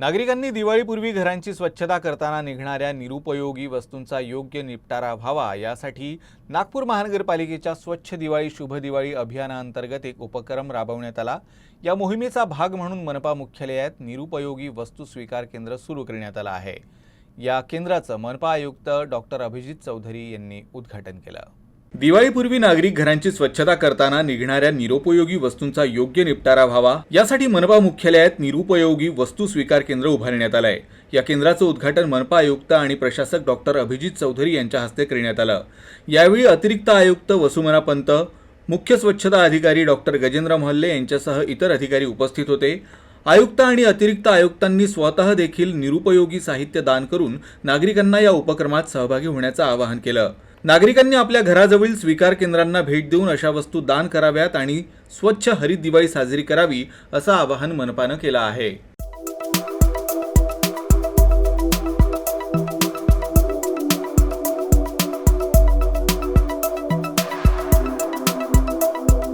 नागरिकांनी दिवाळीपूर्वी घरांची स्वच्छता करताना निघणाऱ्या निरुपयोगी वस्तूंचा योग्य निपटारा व्हावा यासाठी नागपूर महानगरपालिकेच्या स्वच्छ दिवाळी शुभ दिवाळी अभियानाअंतर्गत एक उपक्रम राबवण्यात आला. या मोहिमेचा भाग म्हणून मनपा मुख्यालयात निरुपयोगी वस्तू स्वीकार केंद्र सुरू करण्यात आलं आहे. या केंद्राचं मनपा आयुक्त डॉक्टर अभिजित चौधरी यांनी उद्घाटन केलं. दिवाळीपूर्वी नागरिक घरांची स्वच्छता करताना निघणाऱ्या निरुपयोगी वस्तूंचा योग्य निपटारा व्हावा यासाठी मनपा मुख्यालयात निरुपयोगी वस्तू स्वीकार केंद्र उभारण्यात आलंय. या केंद्राचं उद्घाटन मनपा आयुक्त आणि प्रशासक डॉक्टर अभिजित चौधरी यांच्या हस्ते करण्यात आलं. यावेळी अतिरिक्त आयुक्त वसुमना पंत मुख्य स्वच्छता अधिकारी डॉक्टर गजेंद्र मोहल्ले यांच्यासह इतर अधिकारी उपस्थित होते. आयुक्त आणि अतिरिक्त आयुक्तांनी स्वतः देखील निरुपयोगी साहित्य दान करून नागरिकांना या उपक्रमात सहभागी होण्याचं आवाहन केलं. नागरिकांनी आपल्या घराजवळील स्वीकार केंद्रांना भेट देऊन अशा वस्तू दान कराव्यात आणि स्वच्छ हरित दिवाळी साजरी करावी असं आवाहन मनपानं केलं आहे.